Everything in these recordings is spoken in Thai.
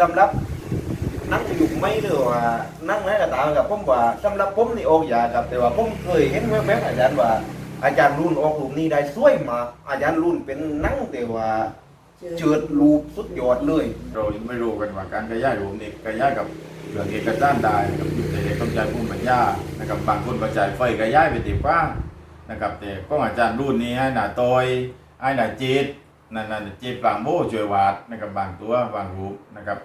สำหรับนั่งอยู่ไม่หรือว่านั่งไหนก็ตามกับผมว่าสำหรับผมนี่โอกอยากครับ แต่ว่าผมเคยเห็นแวบๆอาจารย์ว่า อาจารย์รุ่นออกรูปนี้ได้สวยมากอาจารย์รุ่นเป็นนั่งแต่ว่าเจิดรูปสุดยอดเลย เรายังไม่รู้กันว่าการกระย่ายรวมนี่กระย่ายกับเหลืองเอกจ้านได้นะครับแต่เด็กต้องใจภูมิปัญญานะครับบางคนปัจจัยไฟกระย่ายไปตีฟ้านะครับแต่ก็อาจารย์รุ่นนี้ให้หน้าตอยให้หน้าจีด นั่นนั่นจีดปางโบช่วยวาดนะครับบางตัวบางรูปนะครับ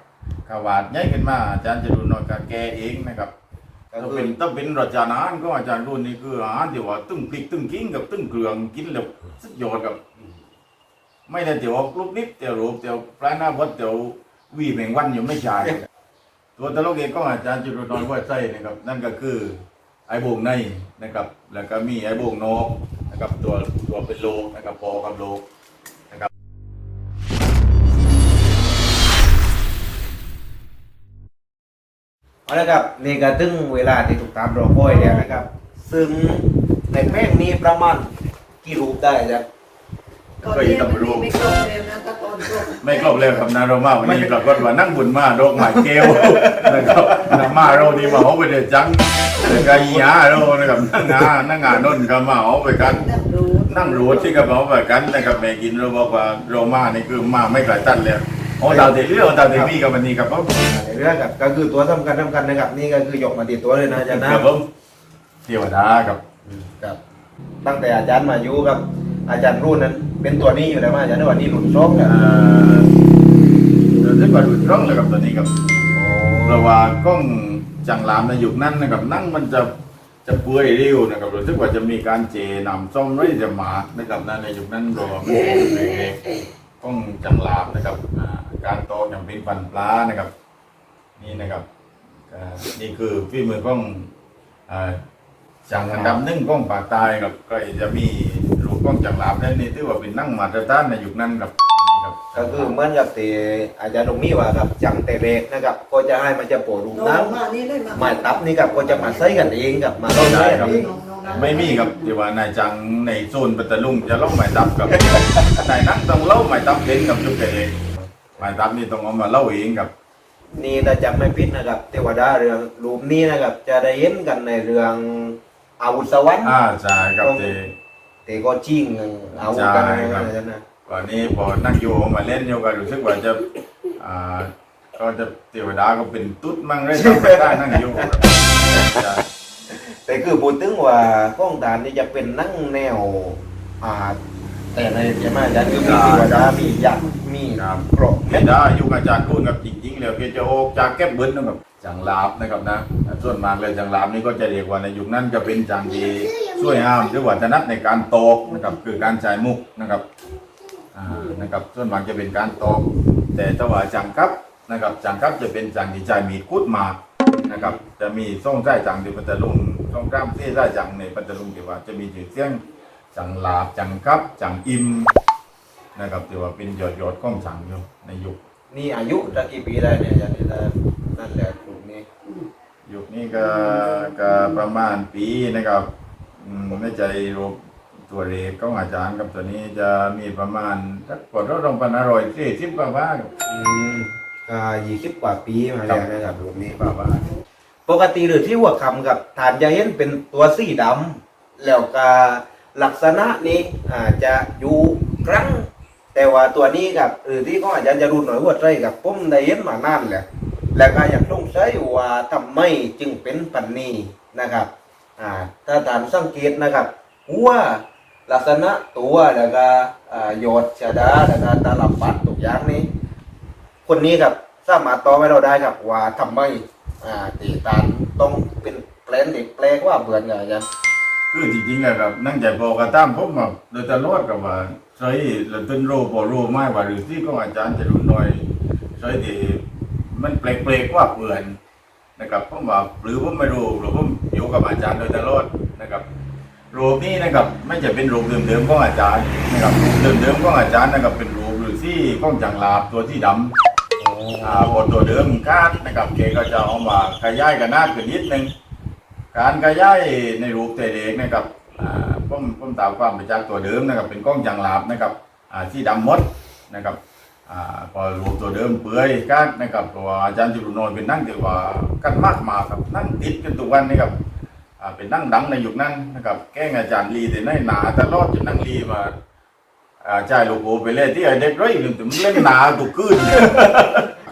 ขาวาดใหญ่ขึ้นมาอาจารย์จะดูนอยกับแกเองนะครับก็ถ้าคืเป็อนถ้าเป็นรสจานอาหารก็อาจารย์รุ่นนี้คืออาหารที่ว่าตึ้งพริกตึ้งกิ้งกับตึ้งเกลืองกินแล้วสุดยอดกับ ไม่ได้เดี๋ยวลูกนิดเดี๋ยวรูปเดี๋ยวปลายหน้าวัดเดี๋ยววีแมงวันอยู่ไม่ใช่ตัวตลกเองก็อาจารย์จุลนนท์ว่าใจนะครับ นั่นก็คือไอ้โบงในนะครับ แล้วก็มีไอ้โบงนอกนะครับ ตัวตัวเป็นโลกนะครับปอกับโล เอาละครับนี่ก็ถึงเวลาที่ถูกตามรอคอยแล้วนะครับ ซึ่งในแป้งนี้ประมาณกี่รูปได้ครับตอนนี้มันมีไม่ครบเลยนะแต่ตอนจบไม่ครบเลยครับนาโรมาวันนี้ปรากฏว่านั่งบุญมาโรคหมายเกลนะครับนามาเรานี่มาเอาไปเด็ดจังแล้วก็ยีหาเรานะครับนั่งงานั่งงานนนก็มาเอาไปกัน นั่งรู้นั่งรูดที่กระเป๋าแบบกันนะครับแม่กินเราบอกว่าโรมานี่คือมาไม่ไกลตันเลย โอ้ดาวเตลี่โอ้ดาวเตมี่กับวันนี้ครับผมในเรื่องกับก็คือตัวสำคัญสำคัญนะครับ นี่ก็คือยกมาติดตัวเลยนะอาจารย์นะครับผมเทวดากับครับ ตั้งแต่อาจารย์มาอยู่กับ อาจารย์รุ่นนั้น เป็นตัวนี้อยู่แล้วมั้ยอาจารย์ในวันนี้หลุดโซ่กันเอ่อเราจะมาดูร่องเลยกับตัวนี้ครับเพราะว่ากล้องจังหลามในยุคนั้นนะครับนั่งมันจะจะเปื่อยเร็วนะครับรู้สึกว่าจะมีการเจนำส้มไว้จะหมานะครับนั่นในยุคนั้นรอโอ้เด็กๆ กล้องจังหลามนะครับอ่าการโตอย่างเป็นฟันปลานะครับ นี่นะครับอ่านี่คือฝีมือกล้องอ่าจังอันดับหนึ่งกล้องปากตายครับก็จะมีรูปกล้องจังหลามนั่นนี่ถือว่าเป็นนั่งมาตรฐานในยุคนั้นครับนี่ครับ ก็คือเหมือนกับที่อาจารย์ตรงนี้ว่าครับจังแต่เล็กนะครับ ก็จะให้มันจะโปรรูปน้น้องมานี่เลยมาำไม้ตับนี่ครับก็จะมาใส่กันเองกับมาต้นใส่กันเองน้องน้องน้องไม่มีครับที่ว่านายจังในโซนปัตตาลุงจะเล่าหมายตับกับ นายนั่งต้องเล่าหมายตับเองกับจุกเองหมายตับนี่ต้องเอามาเล่าเองกับนี่ถ้าจำไม่ผิดนะครับ เทวดาเรื่องรูปนี้นะครับ จะได้เห็นกันในเรื่องอาวุธสวรรค์อ่าใช่ครับเจแต่ก็จริงอาวุธกันใช่ครับอาจารย์นะ ก่อนนี้พอนั่งอยู่มาเล่นอยู่ก็รู้สึกว่าจะอ่าก็จะเทวดาก็เป็นตุ๊ดมั่งได้ทำไม่ได้นั่งอยู่ครับแต่คือพูดถึงว่าก้องดานนี่จะเป็นนั่งแนวอ่าแต่ในใช่ไหมอาจารย์คือมีเทวดามียักษ์มีกรอบเทวดาอยู่กับอาจารย์พูดกับจริงๆแล้วเพียงจะออกจากแก้บเบิ้ลนะครับจังลาบนะครับนะส่วนมากเลยจังลาบนี่ก็จะเรียกว่าในยุคนั้นจะเป็นจังที่ช่วยห้ามหรือว่าถนัดในการตกนะครับคือการใช้มุกนะครับ อ่านะครับส่วนมากจะเป็นการตอกแต่ถ้าว่าจังครับนะครับจังครับจะเป็นจังที่ใช้มีดคุดหมากนะครับจะมีส่งไส้จังที่ปัตตาลุงส่งกล้ามเส้ไส้จังในปัตตาลุงที่ว่าจะมีชื่อเสียงจังลาบจังครับจังอิมนะครับที่ว่าเป็นยอดยอดๆของจังอยู่ในยุคนี่อายุจะกี่ปีได้เนี่ยอาจารย์เนี่ยนั่นแหละกลุ่มนี้ยุคนี้ก็ก็ประมาณปีนะครับอืมไม่ใจรูป ตัวเลขของอาจารย์กับตัวนี้จะมีประมาณสักกว่าร้อยพันอร่อยสี่สิบกว่าบ้างอืมอ่ายี่สิบกว่าปีมาแล้วนะครับลุ่มนี้ กว่าบ้างปกติหรือที่หัวคำกับฐานจะเห็นเป็นตัวสีดำแล้วก็ลักษณะนี้อาจจะอยู่ครั้ง แต่ว่าตัวนี้กับหรือที่ก็อาจจะจะรุนหน่อยหัวใจกับผมได้เห็นมานานแหละแล้วก็อยากสงสัยว่าทำไมจึงเป็นปันนี้นะครับอ่าถ้าฐานสังเกตนะครับหัว ลักษณะตัวแล้วก็อ่าโยดชดาแล้วก็ตาลับปัดทุกอย่างนี้ คนนี้ครับสามารถตอบให้เราได้ครับว่าทำไมอ่าตีตานต้องเป็นแปลนเด็กแปลกว่าเบื่อไงจารย์คือจริงๆอะครับนั่งใจพอกระตั้มผมมาโดยตลอดกับว่าใช้เราต้นโรพอโรไม่ว่าหรือที่ของอาจารย์จะรุนน้อยใช้ที่มันแปลกๆกว่าเปื่อนนะครับผมว่าหรือผมไม่รู้หรือผมอยู่กับอาจารย์โดยตลอดนะครับ รูปนี้นะครับไม่จะเป็นรูปเดิมๆของอาจารย์นะครับรูปเดิมๆของอาจารย์นะครับเป็นรูปหรือที่ของจังลาบตัวที่ดำอ่าบทตัวเดิมคาดนะครับเกก็จะเอามาขยายกันหน้าขึ้นนิดนึงการขยายในรูปเตเด็กนะครับอ่าผมผมตามความไปจากตัวเดิมนะครับ เป็นกล้องจังลาบนะครับที่ดำมดนะครับพอรวมตัวเดิมเปื่อยกันนะครับเพราะว่าอาจารย์จุลนอยเป็นนั่งที่ว่ากันมากมาครับนั่งติดกันทุกวันนี่ครับ เป็นนั่งดังในยุคนั้นนะครับแก้งอาจารย์ลีแต่ในหนาตลอดจนนั่งลีมาอาจ่ายโลโก้ไปเล่นที่ไอเด็กร้อยหนึ่งถึงเล่นหนาตุกขึ้น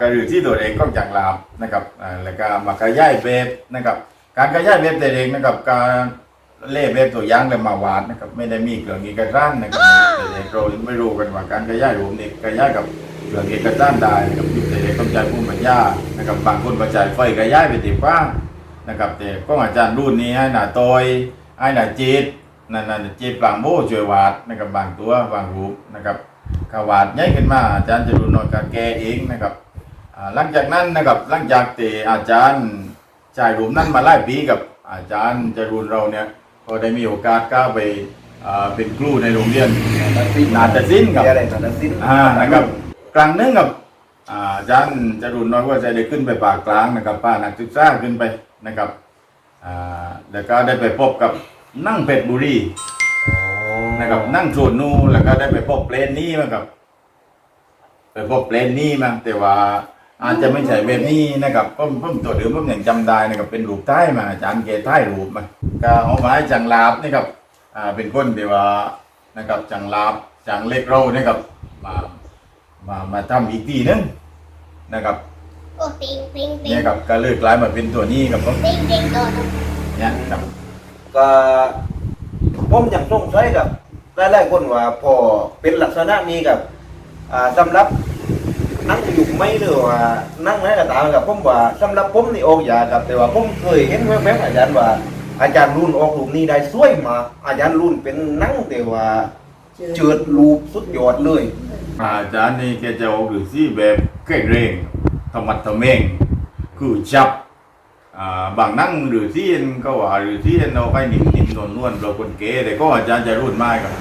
ก็อยู่ที่ตัวเองก็จังลามนะครับอ่าแล้วก็มาขยายเว็บนะครับ การขยายเว็บตัวเองนะครับการเล่เว็บตัวย่างเลยมาวาดนะครับไม่ได้มีเครื่องเอกสารนะครับแต่เด็กเราไม่รู้กันว่าการขยายรูปนี่ขยายกับเครื่องเอกสารได้นะครับยุคแต่เด็กต้องใช้ภูมิปัญญานะครับบางคนก็ใช้ไฟขยายไปติดฟ้า นะครับแต่ก็อาจารย์รุ่นนี้ให้หน้าตอยให้หน้าจีดนั่นนั่นจีดปลางโบช่วยวาดนะครับบางตัวบางรูปนะครับขาวาดใหญ่ขึ้นมาอาจารย์จะรุ่นนอยกับแกเองนะครับอ่าหลังจากนั้นนะครับหลังจากที่อาจารย์จ่ายรูปนั้นมาไล่ปีกับอาจารย์จรูนเราเนี่ยก็ได้มีโอกาสก้าวไปอ่าเป็นครูในโรงเรียนตัดสินนาฏศิลป์ครับเรียนอะไรตัดสินอ่านะครับกลางนึงกับอ่าอาจารย์จรูนน้อยว่าจะได้ขึ้นไปปากกลางนะครับป้านักศึกษาขึ้นไป นะครับอ่าแล้วก็ได้ไปพบกับนั่งเป็ดบุรีนะครับนั่งโซนนูแล้วก็ได้ไปพบเพลนนี้มากับไปพบเพลนนี้มาแต่ว่าอาจจะไม่ใช่แบบนี้นะครับผมผมตัวเดิมผมยังจำได้นะครับ เป็นรูปใต้มาอาจารย์เกใต้รูปมาก็เอาไม้จังลาบนะครับอ่าเป็นคนที่ว่านะครับจังลาบจังเล็กเรานะครับมามามาทำอีกทีนึงนะครับ โอ้ปิงปิงปิงเนี่ยครับก็เลิกกลายมาเป็นตัวนี้ครับผมปิงปิงโดดเนี่ยครับก็ผมยังสงสัยกับหลายๆคนว่าพอเป็นลักษณะนี้กับอ่าสำหรับนั่งอยู่ไม่หรือว่านั่งไหนก็ตามกับผมว่าสำหรับผมนี่ออกยากครับแต่ว่าผมเคยเห็นแวบๆอาจารย์ว่า อาจารย์รุ่นออกรูปนี้ได้สวยมากอาจารย์รุ่นเป็นนั่งแต่ว่าเจิดรูปสุดยอดเลย อาจารย์นี่แกจะเอาหรือซี่แบบเก่งเร่ง ธรรมัดทะเมงคือจับอ่าบางนั่งหรือที่ก็ว่าหรือที่เราไปหนิมหนิมนวลนวลเราคนเก๋แต่ก็อาจารย์จะรุ่นไม้ครับ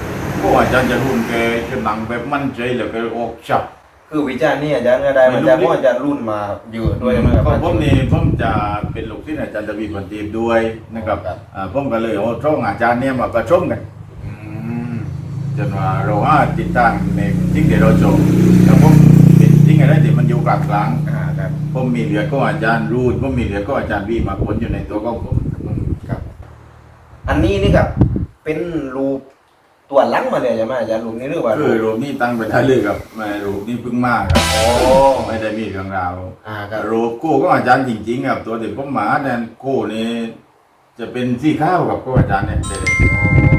ก็อาจารย์จะรุ่นแกจะนั่งแบบมั่นใจแล้วก็ออกจับคือวิจารณ์นี่อาจารย์ก็ได้มาจากเพราะอาจารย์รุ่นมาเยอะด้วยนะคก็รับผมนี่ผมจะเป็นลูกศิษย์อาจารย์ตะวีบันตีบด้วยนะครับครับอ่าผมก็เลยเอาช่องอาจารย์เนี่ยมาประชุมกันอืมจนว่าเราห้าติดตั้งในสิ่งที่เราโจมแล้วผมเป็นสิ่งอะไรที่มันอยู่กลางกลางอ่าครับ ผมมีเหลือก็อาจารย์รูดผมมีเหลือก็อาจารย์วีมาผลอยู่ในตัวของผมครับ อันนี้นี่กับ เป็นรูปตัวหลังมาเลยใช่ไหมอาจารย์รูปนี้หรือว่าคือรูปนี้ตั้งไปได้เลยครับแม่รูปนี้เพิ่งมากครับโอ้ไม่ได้มีเรื่องราวอ่าครับรูปคู่ก็อาจารย์จริง ๆ ครับ ตัวเด็กผมหมาแดนคู่นี้จะเป็นสีข้าวกับก็อาจารย์เนี่ยเด็กแล้ว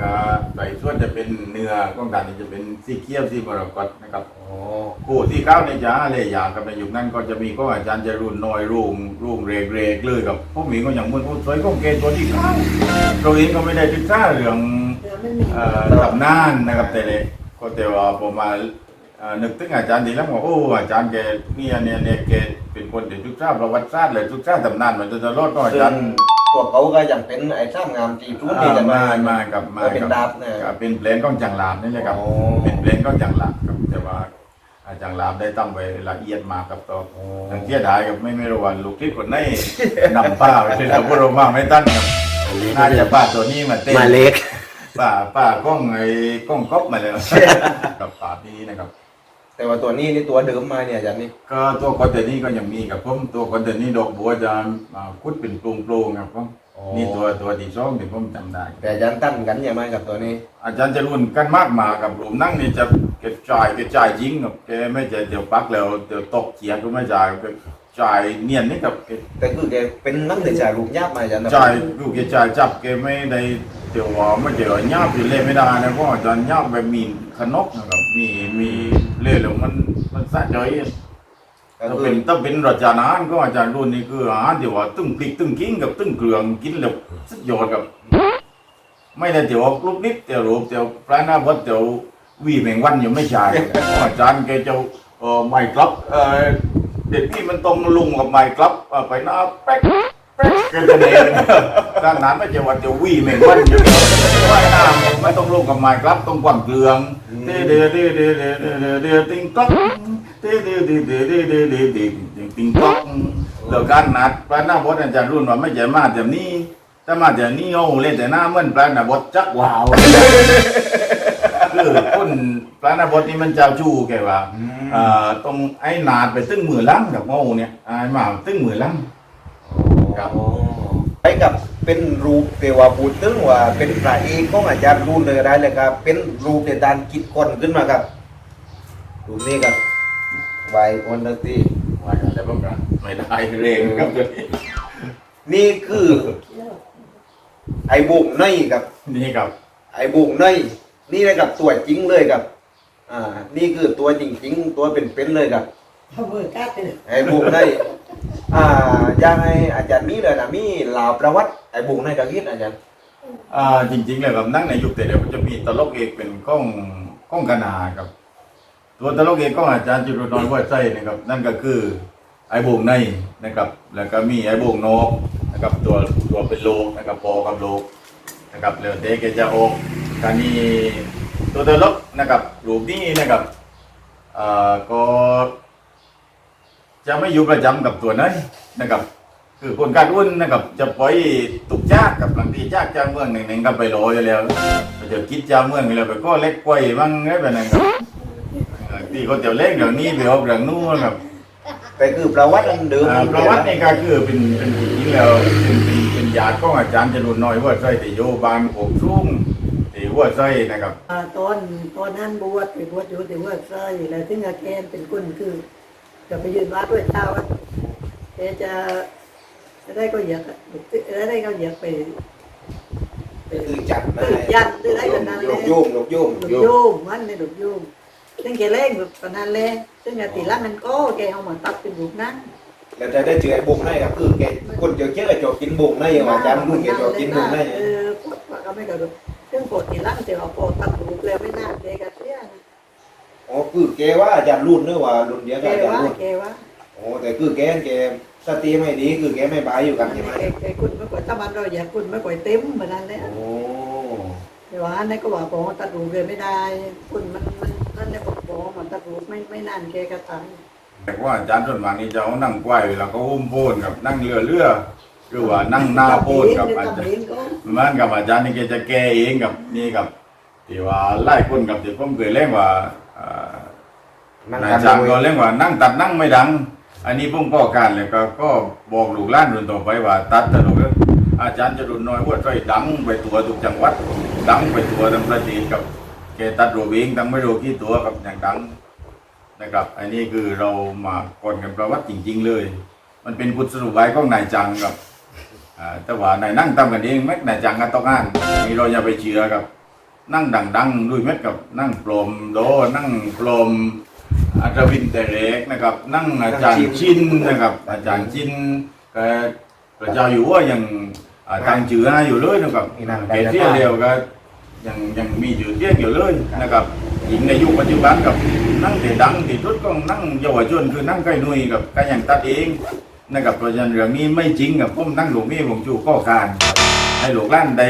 ก็ใบส่วนจะเป็นเนื้อของการนี่จะเป็นสีเขียวสีมรกตนะครับโอ้คู่ที่ข้าวในจ้าเลยอย่างกับในยุคนั้นก็จะมีก็อาจารย์จะรุ่นน้อยรุ่งรุ่งเรกเรกเลยกับพวกหมีก็อย่างมันพูดสวยก็เกณฑ์ตัวที่ข้าวเราเองก็ไม่ได้ศึกษาเรื่องเดี๋ยวไม่มีเอ่อตำนานนะครับแต่เล็กก็แต่ว่าผมมาเอ่อนึกถึงอาจารย์ทีแล้วว่าโอ้อาจารย์แกเนี่ยเนี่ยเนี่ยแก เป็นคนที่ศึกษาประวัติศาสตร์เลยศึกษาตำนานมาตลอดก็อาซึ่จารงย์ตัวเขาก็ยังเป็นไอ้ซ้ำงามตีทุนนี่กันมามากับมาก็เป็นกับดาบเนี่ยกับเป็นเพลงก้องจังหลามนี่แหละครับ โอ้ เป็นเพลงก้องจังหลามครับแต่ว่าอาจังหลามได้ตั้งไว้ละเอียดมากครับต่อโอ้ทางเทียดายกับไม่ไม่รู้ว่าลูกที่คนไหนนำป้าไปเป็นเราพวกเรามาไม่ตั้งครับน่าจะป้าตัวนี้มาเต้น มาเล็ก ป้าป้าก้องไอ้ก้องก๊อบมาเลยกับป้านี้นะครับ แต่ว่าตัวนี้นี่ตัวเดิมมาเนี่ยอาจารย์นี่ก็ตัวคอนเทนต์นี้ก็ยังมีกับผมตัวคอนเทนต์นี้ดอกบัวจะอ่าคุดเป็นโปร่งๆครับผมนี่ตัวตัวที่สองที่ผมจำได้ แต่อาจารย์ตั้นกันยังไงกับตัวนี้ อาจารย์จะรุ่นกันมากมากับผมนั่งนี่จะกระจายกระจายยิงกับแกไม่ใช่เดี๋ยวปักแล้วเดี๋ยวตกเขียงก็ไม่จ่ายกระจายเนียนนี่กับแกแต่คือแกเป็นนักแต่จ่ายรูปยากมาอาจารย์นะ จ่ายลูกแกจ่ายจับแกไม่ได้ เดี๋ยวว่าไม่เดี๋ยวหยาบอยู่เล่ไม่ได้นะเพราะอาจารย์หยาบแบบมีขนกนะครับมีมีเล่นแล้วมันมันสะใจก็ถ้าคืเป็อนถ้าเป็นรสจานาหารก็อาจารย์รุ่นนี้คืออาหารที่ว่าตึ้งพริกตึ้งกิ้งกับตึ้งเกลืองกินแล้วสุดยอดกับ ไม่ได้เดี๋ยวกลุกนิดเดี๋ยวรูปเดี๋ยวปลาหน้าวัดเดี๋ยววีแมงวันอยู่ไม่ใช่อาจารย์แกจะเออไม่กลับเออเด็กพี่มันต้องลุงกับไม่กลับเออไปหน้าแป๊ก แป๊กแกจะเดินด้านนั้นไม่ใช่ว่าจะวีแมงวันอยู่ว่ายน้ำไม่ต้องลุงกับไม่กลับต้องกวางเกลืองเดี๋ยวเดี๋ยวเดียวเดี๋ยวเดียวเดี๋ยวเดียวติงกลับเด้เด้เด้เด้เด้เด้เด้เด้ติงต๊อกแล้วการนัดปลาหน้าบดอาจารย์รุ่นว่าไม่ใช่มาแต่นี้ถ้ามาแต่นี้โอ้เล่นแต่หน้าเหมือนปลาหน้าบดจักว้าวคือคนพระนาบดนี่มันเจ้าชู้แกว่าอืมเอ่อตรงไอ้นาดไปตึ้งมือล้ำกับโง่เนี่ยไอ้หมาตึ้งมือล้ ครับอ๋อไปกับเป็นรูปเทวาพูดถึงว่าเป็นพระเอกของอาจารย์รุ่นเลยก็ได้เลยครับ เป็นรูปในด้านคิดคนขึ้นมาครับรูปนี้ครับไววันทีำว่ากันแต่พวกกันไม่ได้เร่งครับตัวนี้นี่คือ ไอ้บุกในครับ นี่ครับ ไอ้บุกในนี่เลยกับตัวจริงเลยครับ อ่า นี่คือตัวจริงๆ ตัวเป็นๆเลยครับทำมือกัดเลยไอ้บุกใน อ่าอย่างไออาจารย์มีเลยนะมีลาวประวัติไอ้บุกในกะคิดอาจารย์อ่าจริงๆเลยครับนั่งในยุคแต่เดียวมันจะมีตลกเอกเป็นก้องก้องกนาครับ ตัวตลกเอกก้องอาจารย์จุลนอยวัดไส้นะครับ นั่นก็คือไอ้โบงในนะครับ แล้วก็มีไอ้โบงนอกนะครับ ตัวตัวเป็นโลกนะครับปอกับโลกนะครับแล้วเด็กจะออกการนี้ตัวตลกนะครับรูปนี้นะครับอ่าก็ จะไม่อยู่ประจำกับตัวนั้นนะครับ คือคนการอุ่นนะครับ จะปล่อยตุกจากกับบางทีจากเจ้าเมืองหนึ่งๆก็ไปรออยู่แล้วไปเจอคิดเจ้าเมืองอยู่แล้วไปก็เล็กกล้วยบ้างอะไรแบบนั้นครับบางทีเขาจะเล่นเรื่องนี้ไปออกเรื่องนู้นครับแต่คือประวัติอันเดิมอ่าประวัตินี่ก็คือเป็นเป็นจริงๆแล้วเป็นเป็นเป็นญาติของอาจารย์จรุนน้อยว่าใช่ที่โยบานโขกชุ่งที่หัว่าใช่นะครับอ่าตอนตอนนั้นบวชไปบวชอยู่ที่วัดไส้แล้วถึงอาแกนเป็นคนคือ จะไปยืนวัดด้วยเจ้าวัดแกจะจะได้ก็อยากจะได้ก็อยากไปไปคือจัดมายันหรืออะไรแบบนั้นโยเลยกโยมโยกโยมหลุดโยโยมมมันในหลุดโยมซึ่งแกเล่นแบบปานนั้นเลยซึ่งอาติลังนั้นก็แกเอามาตัดเป็นรูปนั้นแล้วจะได้เจอไอ้บุกในครับคือแกคนเจอเชื่อจอกินบุกในอย่างอาจารย์รุ่นแกจอกินบุกในเออพวกก็ไม่กระโดดซึ่งปกติลังเสียเอาปอตัดรูปแล้วไม่น่าแกกระเทียนะ อ๋อ คือแกว่าอาจารย์รุ่นเนอะว่ารุ่นเดียวแกกับอาจารย์ว่ารุ่นแกว่าโอ้แต่คือแกแกสติไม่ดีคือแกไม่บายอยู่กันใช่ไหมแกแกคุณไม่กว่าถ้ามันเราอยากคุณไม่กว่าเต็มเหมือนนั้นแหละโอ้แต่ว่าอันนั้นก็ว่าปอตัดรูปเลยไม่ได้ คุณมันมันนั่นเนี่ยบอกปอมันตัดรูปไม่ไม่นานแกก็ตายแต่ว่าอาจารย์ส่วนมากนี่จะเอานั่งกวายเวลาเขาอุ้มโพนกับนั่งเรือเรือหรือว่านั่งหน้าโพนกับอาจารย์ทำเองก็มันกับอาจารย์นี่แกจะแก้เองกับนี่กับที่ว่าไล่คนกับที่ผมเคยเล่นว่าอ่า นั่งอากันจารย์เลก็ยเล่นว่านั่งตัดนั่งไม่ดัง อันนี้ผมก็การเลยก็ก็บอกลูกหล้านรุ่นต่อไปว่า ตัดตลกเลยอาจารย์จะรุนน้อยว่าใส่ดังไปตัวทุกจังหวัด ดังไปตัวทั้งประเทศกับแกตัดรูปเองตั้งไม่รู้กี่ตัวกับอย่างดังนะครับ อันนี้คือเรามาก่อนกันประวัติจริง ๆ เลย มันเป็นกุศโลบายของนายจังกับอ่าแต่ว่านายนั่งทำกันเองแม็กนายจังกันต้องอ่านนี่เราอย่าไปเชื่อกับ นั่งดังๆด้วยเม็ดกับนั่งปลอมโดนั่งปลอมอาจารย์วินแต่เล็กนะครับ นั่งอาจารย์ชินนะครับ อาจารย์ชินแกพระเจ้าอยู่ว่ายังอ่าตั้งชื่อให้อยู่เลยนะครับแกเที่ยเดียวก็ยังยังมีชื่เสียงอยู่เลยนะครับหญิงในยุคปัจจุบันกับนั่งแต่ดังที่สุดก็นั่งเยาวชนคือนั่งใกล้นุ่ยกับก็ยังตัดเองนะครับเพราะฉะนั้นเรื่องนี้ไม่จริงกับผมนั่งหลวงนี่ผมจูข้อการ ให้หลวงล้านใด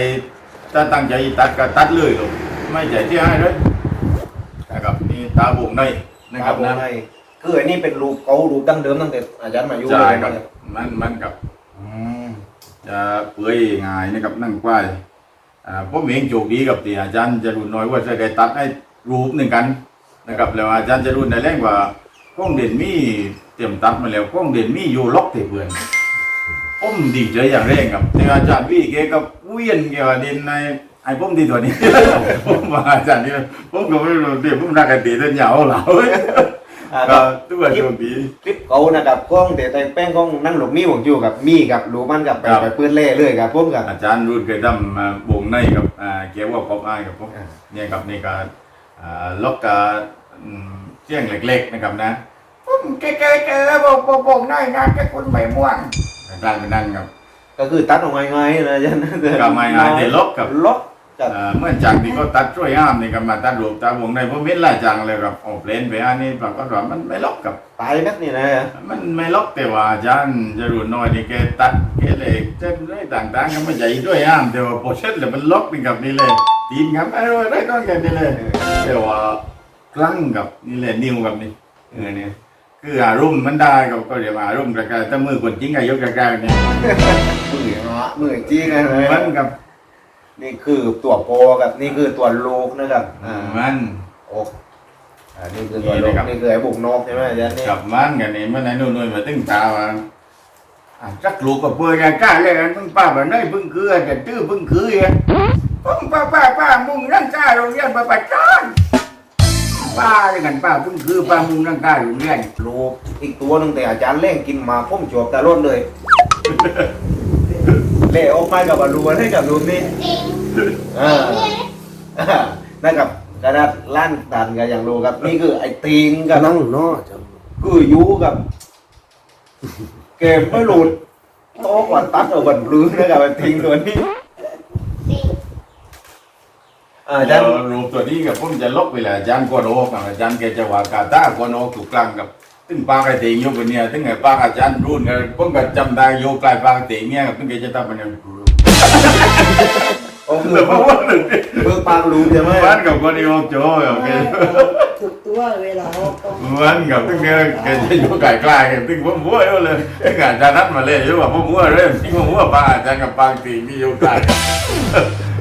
ถ้าตั้งใจตัดก็ตัดเลยหลวงไม่ใจที่ให้เลยนะครับนี่ตาบุงในนะครับนะนะคืออันนี้เป็นรูปเก่ารูปดั้งเดิมตั้งแต่อาจารย์มาอยู่ใช่เลยครับนะมันมันกับอืมจะเปื่อยง่ายนะครับนั่งกว้ายอ่าผมเองโชคดีกับที่อาจารย์จรุนน้อยว่าจะได้ตัดให้รูปหนึ่งกันนะครับแล้วอาจารย์จรุนได้แรงว่าก้องเด่นมีเตรียมตัดมาแล้วก้องเด่นมีอยู่ล็อกเทเพื่อน ผมดีใจอย่างแรงครับแต่อาจารย์พี่แกก็เวียนเกี่ยวกับดินในไอ้ผมดีตัวนี้ ผมมาอาจารย์นี่ผมก็ไม่รู้เดี๋ยวผมรักกันดีเดินยาวเหล่าอ่าก็ก็ตัวโชคดีคลิปเก่านะครับกล้องแต่แต่งแป้งกล้องนั่งหลบมีผมอยู่กับมีกับรูปมันกับไปครับไปปืนเล่เลยครับผมกับ อาจารย์รุ่นเคยทำมาบงในกับอ่าเกี่ยวกับขอบอายกับผมอ่า เนี่ยครับในการอ่าล็อกกาอืมเสียงเล็กๆนะครับนะ ผมแกเจอเจอบอกบอกบอกหน่อยนะแกคุณใบม่วง อาจารย์ไปนั่งครับก็คือตัดออกง่ายๆนะอาจารย์ก็ไม่ง่ายแต่ล็อกกับล็อกกับอ่าเมื่อจากที่เขาตัดช่วยห้ามนี่ก็มาตัดรูปตามวงในผมเห็นหลายจังเลยครับโอ้เพลนไปอันนี้ปรากฏว่ามันไม่ล็อกกับตายนักนี่นะมันไม่ล็อกแต่ว่าอาจารย์จรุนน้อยนี่แกตัดแกเลยเส้นได้ต่างๆก็ไม่ใหญ่ด้วยห้ามแต่ว่าพอเช็ดแล้วมันล็อกเป็นกับนี่เลยตีนครับไอ้ไรก้อนกันนี่เลยแต่ว่าคลั่งกับนี่เลยนิ้วกับนี่เออเนี่ย คืออารมณ์มันได้กับก็เดี๋ยวอารมณ์กระจายถ้ามือคนจริงก็ยกกระจายเนี่ยมือเนาะมือจริงนะเลยมันกับ นี่คือตัวโปกับนี่คือตัวโลกนะครับอ่ามันโอกอ่านี่คือตัวลงนี่คือไอ้บุกนกใช่ไหมอาจารย์นี่กลับมันกันนี่มันไหนนู่นนู่นมาตึ้งตาว่าอะจักลูกกับเพื่อนกันกล้าเลยกันมึงป้าแบบนี้เพิ่งคือจะตื้อเพิ่งคืออะป้องป้าป้าป้ามุงร่างกายโรงเรียนประปัจจอน ป้าเลยกันป้าเพิ่งคือป้ามุงร่างกายโรงเรียนลูกอีกตัวหนึงแต่อาจารย์เล่งกินมาพุ่มจวบตาล้นเลย เละออกมากับอลูนให้กับรูปนี้ปิงอ่าอ่านะครับกระดาษล้านตันกันอย่างรู้ครับ นี่คือไอ้ติงกับนั่งเนาะจังคืออยูกับ เกมไม่หลุดโต๊ะกว่าตัดเอาบันปลื้มนะครับไอ้ติงตัวนี้ปิง อ่าอาจาแล้รวย์รูปตัวนี้กับผมจะลบไปแหละอาจารย์กวนโอกอาจารย์แกจะว่ากาตากวนโอกถูกกลางกับตึ้งปากไอ้เตียงยกไปเนี่ยตึ้งไอ้ปากอาจารย์รุ่นกันผมก็จำได้โยกลายปากเตียงเนี่ยตึ้งแกจะทำมันเนี่ยโอ้คือแต่เพราะว่าหนึ่งเบิกปากรู้ใช่ไหมมันกับคนที่โอกโจ้โอเคถูกตัวเวลาออกต้องมันกับตึ้งแกแกจะอยู่ไกลๆกันตึ้งผมมั่วเลยตึ้งอาจารย์นัดมาเลยอยู่ว่าผมมั่วเลยตึ้งผมมั่วปากอาจารย์กับปากเตียงนี่โยกไกล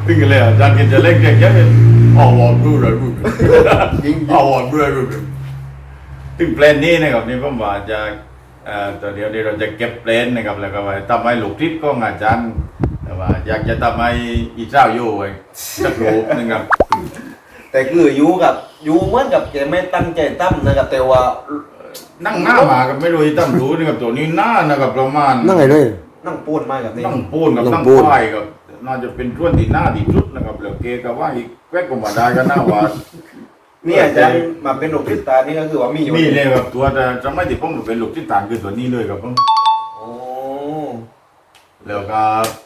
ตึ้งเลยอาจารย์แกจะเล่นแกแค่เอาวอร์ดดูเลยดูยิงเอาวอร์ดดูเลยดูตึ้งแปลนนี้นะครับนี่ผมว่าจะเอ่อตัวเดียวเดี๋ยวเราจะเก็บแปลนนะครับแล้วก็ไว้ทำให้ลูกทิศของอาจารย์แต่ว่าอยากจะทำให้อีเจ้าอยู่ไว้สักรูปนึงครับแต่คืออยูกับอยูเหมือนกับแกไม่ตั้งใจตั้มนะครับแต่ว่านั่งหน้ามากับไม่รู้ตั้งรู้นี่กับตัวนี้หน้านะครับประมาณนั่งไงด้วยนั่งปูนมากับนี่นั่งปูนกับนั่งปูนควายกับ น่าจะเป็นช่วงที่หน้าที่สุดนะครับแล้วเกก็ว่าอีกแวกก็มาได้ก็น่าว่านี่อาจารย์มาเป็นลูกทิศตานี่ก็คือว่ามีอยู่มีเลยครับตัวแต่จะไม่ติดผมเป็นลูกที่ต่างคือตัวนี้เลยครับผมโอ้แล้วก็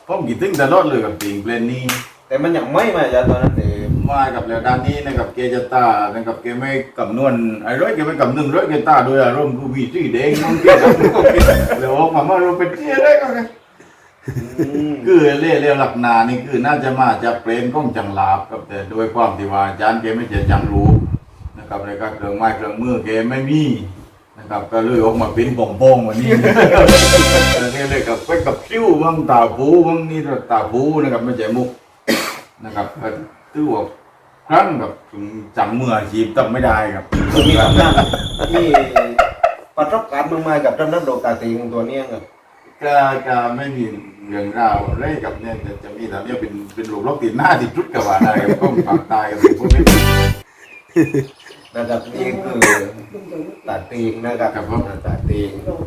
ผมคิดถึงตลอดเลยกับติงเพลนนี้แต่มันยังไม่มาอาจารย์ตอนนั้นเองมากับแล้วด้านนี้นะครับเกจะตานะครับเกไม่กำนวนไอ้ร้อยเกไม่กำนึงร้อยเกตาโดยอารมณ์คือมีสีแดงน้องเกจะแล้วออกมาว่าเราเป็นเที่ยได้ก็ไงอืม คือเล่เล่หลักหนานี่คือน่าจะมาจากเพลงของจังหลาบครับแต่โดยความที่ว่าอาจารย์เกไม่เจอจังรู้นะครับแล้วก็เครื่องไม้เครื่องมือเกไม่มีนะครับก็เลยออกมาเป็นป่องๆวันนี้นี่เลยกับไปกับคิ้วบ้างตาผูบ้างนี่ตาผูนะครับไม่ใช่มุกนะครับก็ถือว่าครั้งกับถึงจำมืออาชีพจำไม่ได้ครับคือมีคำนั่งมีประสบการณ์มากๆกับจำนักโดกาตีของตัวเนี้ยครับ ก็ก็ไม่มีเรื่องราวอะไรกับเนี่ยแต่จะมีแต่เนี่ยเป็นเป็นรูปล็อกติดหน้าติดชุดกับว่าได้ครับก็ปากตายกับพวกนี้นะครับนี่คือลุงตัวตาตีงนะครับครับผมตาตีงลง